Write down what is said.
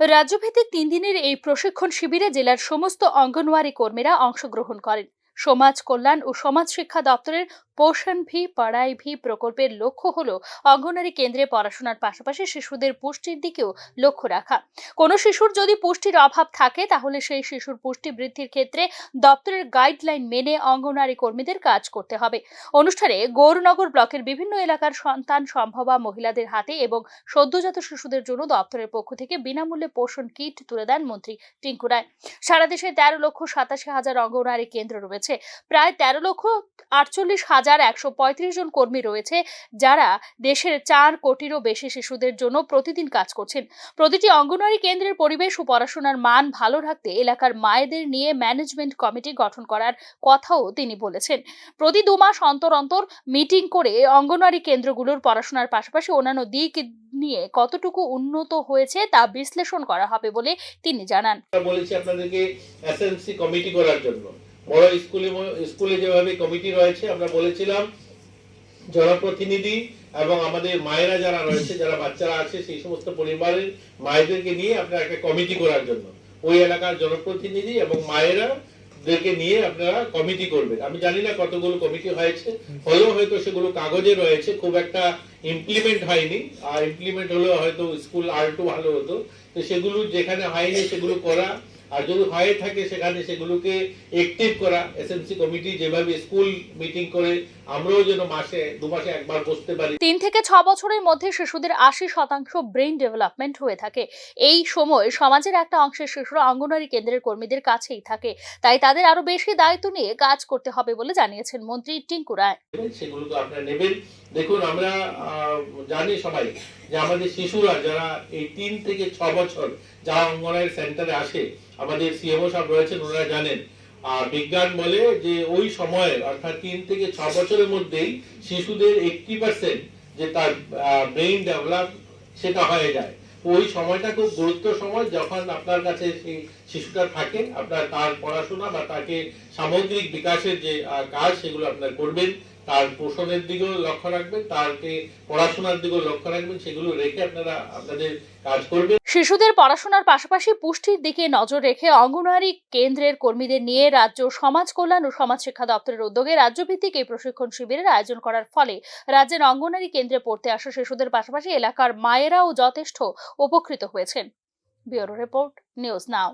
রাজ্যভিত্তিক তিন দিনের এই প্রশিক্ষণ শিবিরে জেলার সমস্ত অঙ্গনওয়াড়ি কর্মীরা অংশগ্রহণ করেন। সমাজ কল্যাণ ও সমাজ শিক্ষা দপ্তরের পোষণ ভি, পড়াই ভি প্রকল্পের লক্ষ্য হল অঙ্গনওয়াড়ি কেন্দ্রে পড়াশোনার পাশাপাশি শিশুদের পুষ্টির দিকেও লক্ষ্য রাখা। কোনো শিশুর যদি পুষ্টির অভাব থাকে, তাহলে সেই শিশুর পুষ্টি বৃদ্ধির ক্ষেত্রে দপ্তরের গাইডলাইন মেনে অঙ্গনওয়াড়ি কর্মীদের কাজ করতে হবে। অনুষ্ঠানে গৌরনগর ব্লকের বিভিন্ন এলাকার সন্তান, সম্ভবা মহিলাদের হাতে এবং সদ্যজাত শিশুদের জন্য দপ্তরের পক্ষ থেকে বিনামূল্যে পোষণ কিট তুলে দেন মন্ত্রী টিঙ্কু রায়। সারা দেশে তেরো লক্ষ সাতাশি হাজার অঙ্গনওয়াড়ি কেন্দ্র রয়েছে। প্রায় তেরো লক্ষ আটচল্লিশ হাজার একশো পঁয়ত্রিশ জন কর্মী রয়েছে, যারা দেশের চার কোটিরও বেশি শিশুদের জন্য প্রতিদিন কাজ করছেন। প্রতিটি অঙ্গনওয়াড়ি কেন্দ্রের পরিবেশ ও পড়াশোনার মান ভালো রাখতে এলাকার মায়েদের নিয়ে ম্যানেজমেন্ট কমিটি গঠন করার কথাও তিনি বলেছেন। প্রতি দু মাস অন্তর অন্তর মিটিং করে অঙ্গনওয়াড়ি কেন্দ্রগুলোর পড়াশোনার পাশাপাশি অন্যান্য দিক নিয়ে কতটুকু উন্নত হয়েছে তা বিশ্লেষণ করা হবে বলে তিনি জানান। বলেছি আপনাদেরকে এসএমসি কমিটি করার জন্য। বড় স্কুলে স্কুলে যেভাবে কমিটি রয়েছে, আমরা বলেছিলাম জনপ্রতিনিধি এবং আমাদের মায়েরা যারা রয়েছে, যারা বাচ্চারা আছে, সেই সমস্ত পরিবারের মায়েদেরকে নিয়ে আপনারা একটা কমিটি করার জন্য। ওই এলাকার জনপ্রতিনিধি এবং মায়েরা দেরকে নিয়ে আপনারা কমিটি করবেন। আমি জানি না কতগুলো কমিটি হয়েছে। হলেও হয়তো সেগুলো কাগজে রয়েছে, খুব একটা ইমপ্লিমেন্ট হয়নি। আর ইমপ্লিমেন্ট হলেও হয়তো স্কুল আর একটু ভালো হতো। তো সেগুলো যেখানে হয়নি, সেগুলো করা আর যদি হয়ে থাকে সেখানে সেগুলোকে অ্যাক্টিভ করা এসএমসি কমিটি যেভাবে স্কুল মিটিং করে আমরাও যেন মাসে দু মাসে একবার বসতে পারি। তিন থেকে ছ বছরের মধ্যে শিশুদের আশি শতাংশ ব্রেন ডেভেলপমেন্ট হয়ে থাকে। এই সময় সমাজের একটা অংশের শিশুরা অঙ্গনওয়াড়ি কেন্দ্রের কর্মীদের কাছেই থাকে। তাই তাদের আরও বেশি দায়িত্ব নিয়ে কাজ করতে হবে বলে জানিয়েছেন মন্ত্রী টিঙ্কু রায়। তো আপনারা নেবেন। দেখুন, আমরা জানি সবাই যে আমাদের শিশুরা যারা এই তিন থেকে ছ বছর যারা অঙ্গনওয়াড়ি সেন্টারে আসে, আমাদের সিএমও সব রয়েছেন, ওনারা জানেন। আর বিজ্ঞান বলে যে ওই সময়ে, অর্থাৎ তিন থেকে ছ বছরের মধ্যেই শিশুদের এইটটি পার্সেন্ট যে তার ব্রেইন ডেভেলপ সেটা হয়ে যায়। ওই সময়টা খুব গুরুত্ব সময় যখন আপনার কাছে সেই শিশুটা থাকে, আপনার তার পড়াশোনা বা তাকে সামগ্রিক বিকাশের যে কাজ সেগুলো আপনার করবেন তার পোষণের দিকেও লক্ষ্য রাখবেন, তারকে পড়াশোনার দিকেও লক্ষ্য রাখবেন, সেগুলো রেখে আপনারা আপনাদের কাজ করবেন। শিশুদের পড়াশোনার পাশাপাশি পুষ্টির দিকে নজর রেখে অঙ্গনওয়াড়ি কেন্দ্রের কর্মীদের নিয়ে রাজ্য সমাজ কল্যাণ ও সমাজ শিক্ষা দপ্তরের উদ্যোগে রাজ্যভিত্তিক এই প্রশিক্ষণ শিবিরের আয়োজন করার ফলে রাজ্যের অঙ্গনওয়াড়ি কেন্দ্রে পড়তে আসা শিশুদের পাশাপাশি এলাকার মায়েরাও যথেষ্ট উপকৃত হয়েছেন। Bureau report, news now.